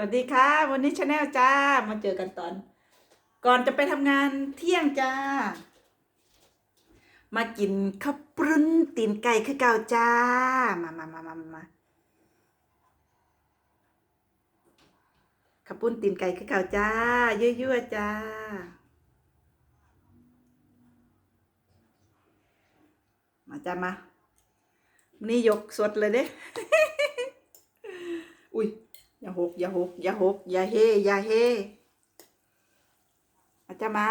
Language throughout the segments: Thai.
วัสดีค่ะ วันนี้ชาแนลจ้า มาเจอกันตอน ก่อนจะไปทำงานเที่ยงจ้า มากินข้าวปรุ้นตีนไก่คือเก่าจ้า มามามามามาข้าวปุ้นตีนไก่คือเก่าจ้ายั่วๆจ้า มาจ้ามานนี่ยกสดเลยเด้ อุ้ย อย่าหกอย่าหกอย่าหกอย่าเฮอย่าเฮอาจจะมา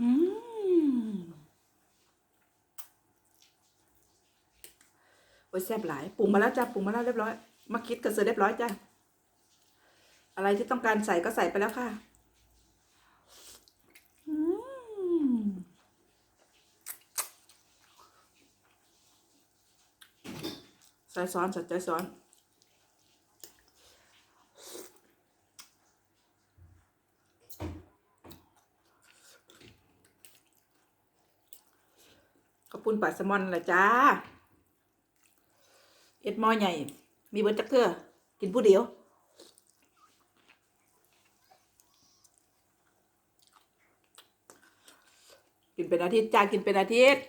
อืมโอ้ยแซ่บหลายปรุงมาแล้วจ้าปรุงมาแล้วเรียบร้อย มาคิดกันเสร็จเรียบร้อยจ้าอะไรที่ต้องการใส่ก็ใส่ไปแล้วค่ะอืมใส่ซ้อนใส่ใจซ้อน ขอบคุณ ปลาแซลมอนละจ้าเอ็ดมอใหญ่ มีเบิร์จักเพื่อกินผู้เดียว กินเป็นอาทิตย์จ้ากินเป็นอาทิตย์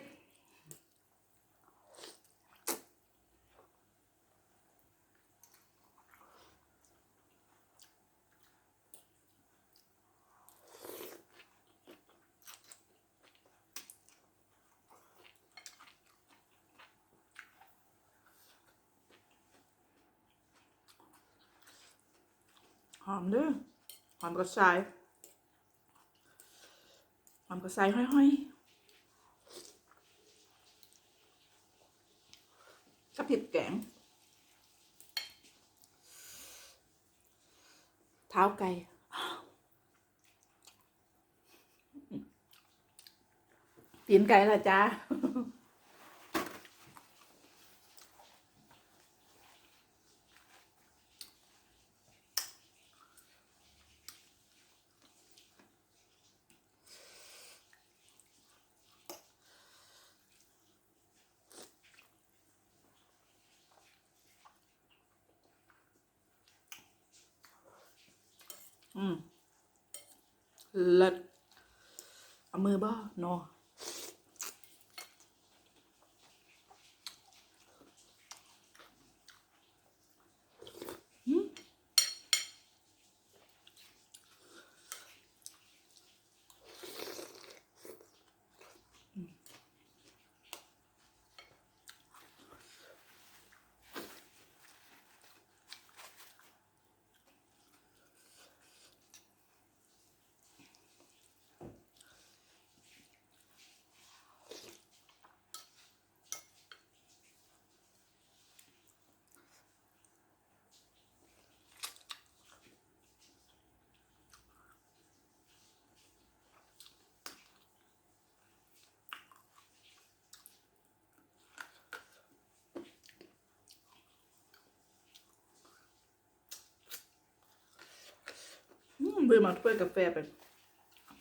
หอมด้อหอมกระชายหอมกระชายห้อยๆกับเผ็ดแกง เท้าไก่ตีนไก่ละจ้า อืมเลิศเอามือบ่เนาะอืม เบื่อมาถ้วยกาแฟไป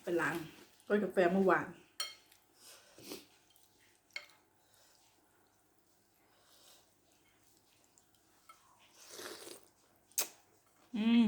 ไปล้างถ้วยกาแฟเมื่อวานอืม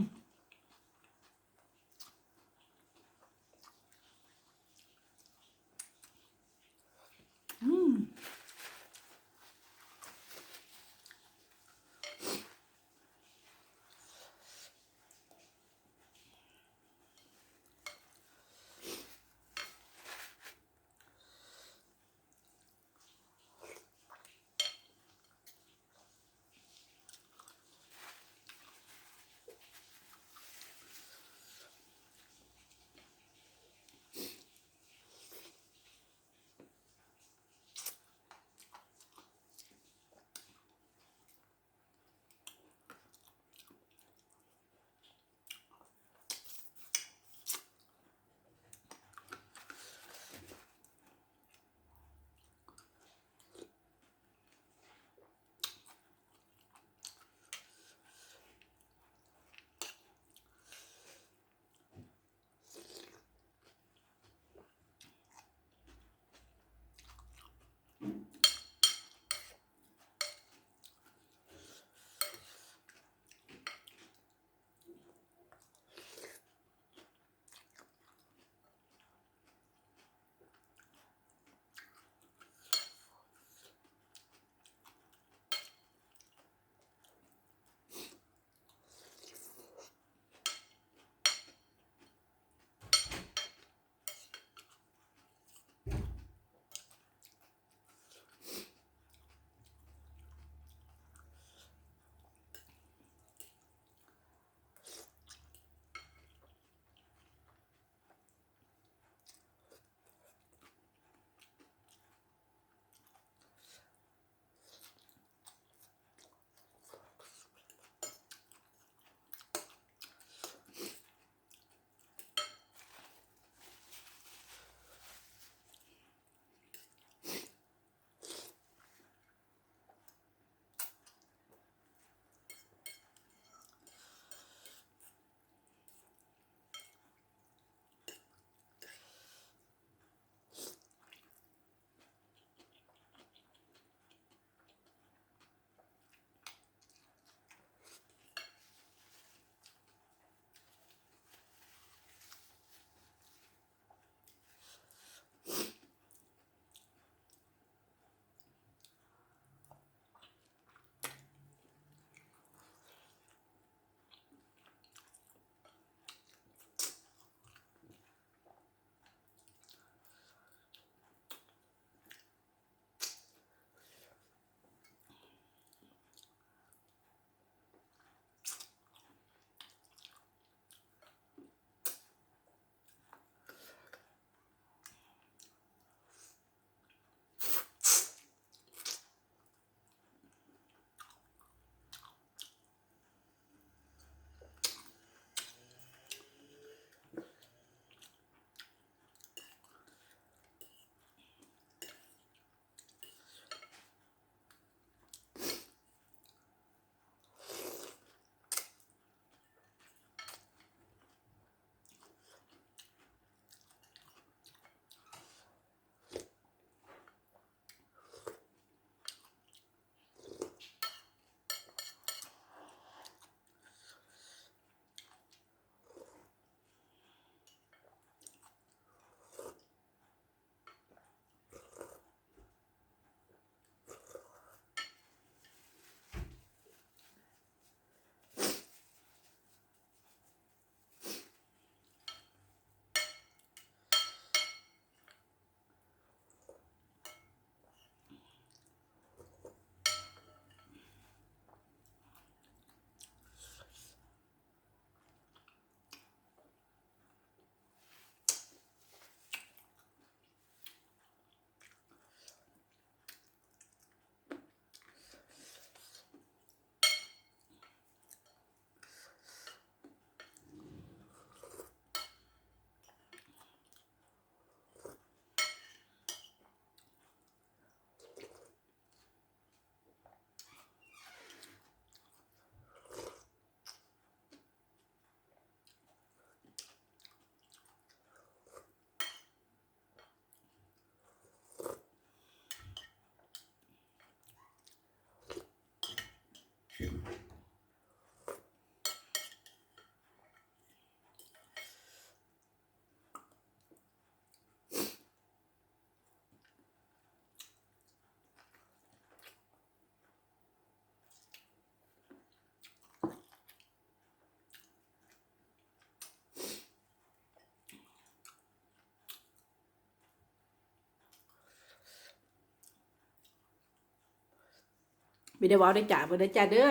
ม่ได้ว้าได้จ่าบ่ได้จ่าเด้อ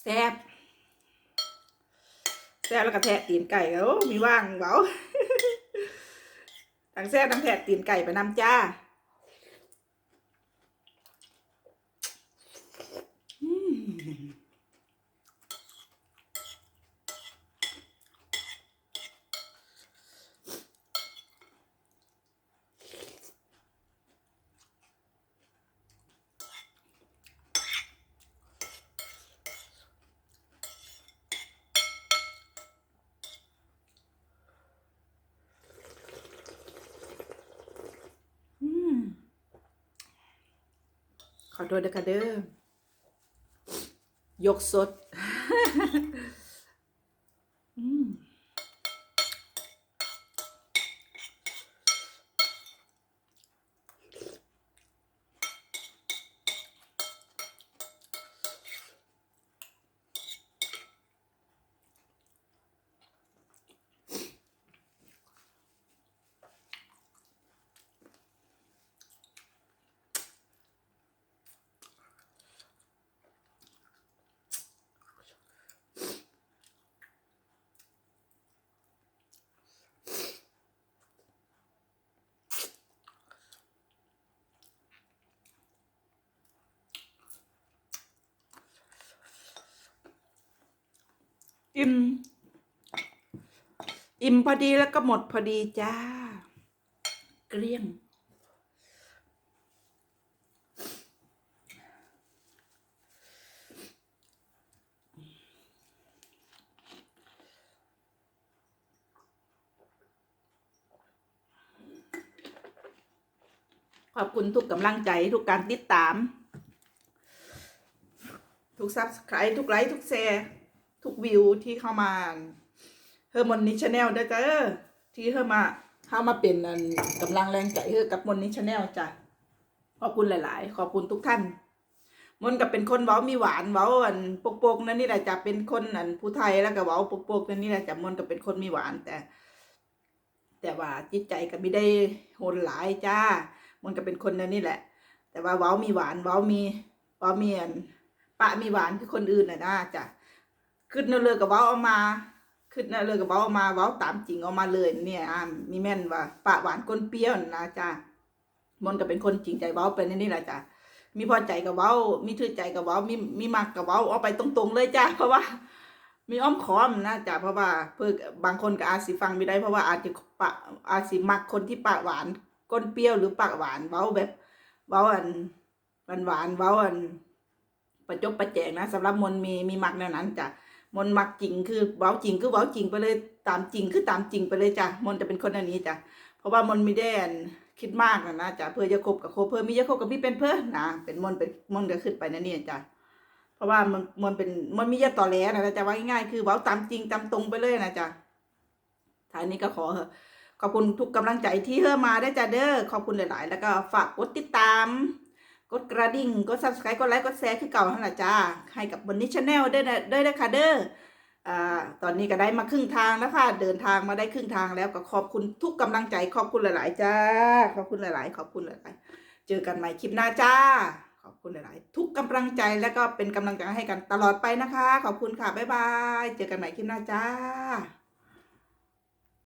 แซ่บแซ่บแล้วก็แทะตีนไก่โอ้มีว่างเบาทั้งแซ่บทั้งแทะตีนไก่ไปนำจ้าอืมอืม ขอโทษนะคะเด้อยกสด อืม อิ่ม อิ่มพอดีแล้วก็หมดพอดีจ้า เกลี้ยง ขอบคุณทุกกำลังใจทุกการติดตาม ทุกซับสไครต์ทุกไลค์ทุกแชร์ ทุกวิวที่เข้ามาเฮอร์มอนนิชแนลได้จ้าเด้อที่เฮอมาเข้ามาเป็นอันกำลังแรงใจเฮอกับมอนนิชแนลจ้ะขอบคุณหลาย ๆ ขอบคุณทุกท่าน มนกับเป็นคนเว้ามีหวานเว้าอันปกปกๆนั่นนี่แหละจะเป็นคนอันผู้ไทยแล้วก็เว้าปกปกๆนั่นนี่แหละจะมนกับเป็นคนมีหวานแต่ แต่ว่าจิตใจก็ไม่ได้โหดหลายจ้ามนก็เป็นคนนั่นนี่แหละ แต่ว่าเว้ามีหวานเว้ามีเว้ามีอันปะมีหวานคือคนอื่นน่ะนะจ้ะ ขึ้นนั่นเลยกับเว้าเอามาขึ้นนั่นเลยกับเว้าเอามาเว้าตามจริงเอามาเลย เนี่ยอ่ามีแม่นว่าปะหวานก้นเปรี้ยวนะจ้ะมันก็เป็นคนจริงใจเว้าเป็นนี่แหละจ้ะมีพอใจกับเว้า มีถือใจกับเว้า มีมีมักกับเว้าเอาไปตรงๆเลยจ้ะเพราะว่า มีอ้อมค้อมนะจ๊ะเพราะว่าเพื่อบางคนก็อาจสิฟังไม่ได้เพราะว่าอาจจะปะอาจสิมักคนที่ปากหวานก้นเปรี้ยวหรือปากหวานเว้าแบบเว้าอันหวานหวานเว้าอันประจบประแจงนะสำหรับมนมีมีมักแนวนั้นจ้ะ มนมักจริงคือเว้าจริงคือเว้าจริงไปเลยตามจริงคือตามจริงไปเลยจ้ะมนจะเป็นคนอันนี้จ้ะเพราะว่ามนต์ไม่ได้อันคิดมากนะนะจ้ะเพื่อจะคบกับโคเพื่อมีจะคบกับพี่เป็นเพื่อนะเป็นมนเป็นมนต์ก็ขึ้นไปนั่นนี่ยจ้ะเพราะว่ามันมันเป็นมันมีจะต่อแหลนะนะจ๊ะว่าง่ายๆคือเว้าตามจริงตามตรงไปเลยนะจ้ะท้ายนี้ก็ขอขอบคุณทุกกำลังใจที่เฮอมาได้จ้าเด้อขอบคุณหลาย ๆ แล้วก็ฝากกดติดตาม กดกระดิ่ง กด subscribe กดไลค์กดแชร์คือเก่าหั่นล่ะจ้า ให้กับบนนี้ชาแนลด้วยนะด้วยนะคะเด้ออ่าตอนนี้ก็ได้มาครึ่งทางแล้วค่ะ เดินทางมาได้ครึ่งทางแล้วก็ขอบคุณทุกกำลังใจ ขอบคุณหลาย ๆ จ้า ขอบคุณหลาย ๆ ขอบคุณหลาย ๆ เจอกันใหม่คลิปหน้าจ้า ขอบคุณหลาย ๆ ทุกกำลังใจแล้วก็เป็นกำลังใจให้กันตลอดไปนะคะ ขอบคุณค่ะ บ๊ายบาย เจอกันใหม่คลิปหน้าจ้า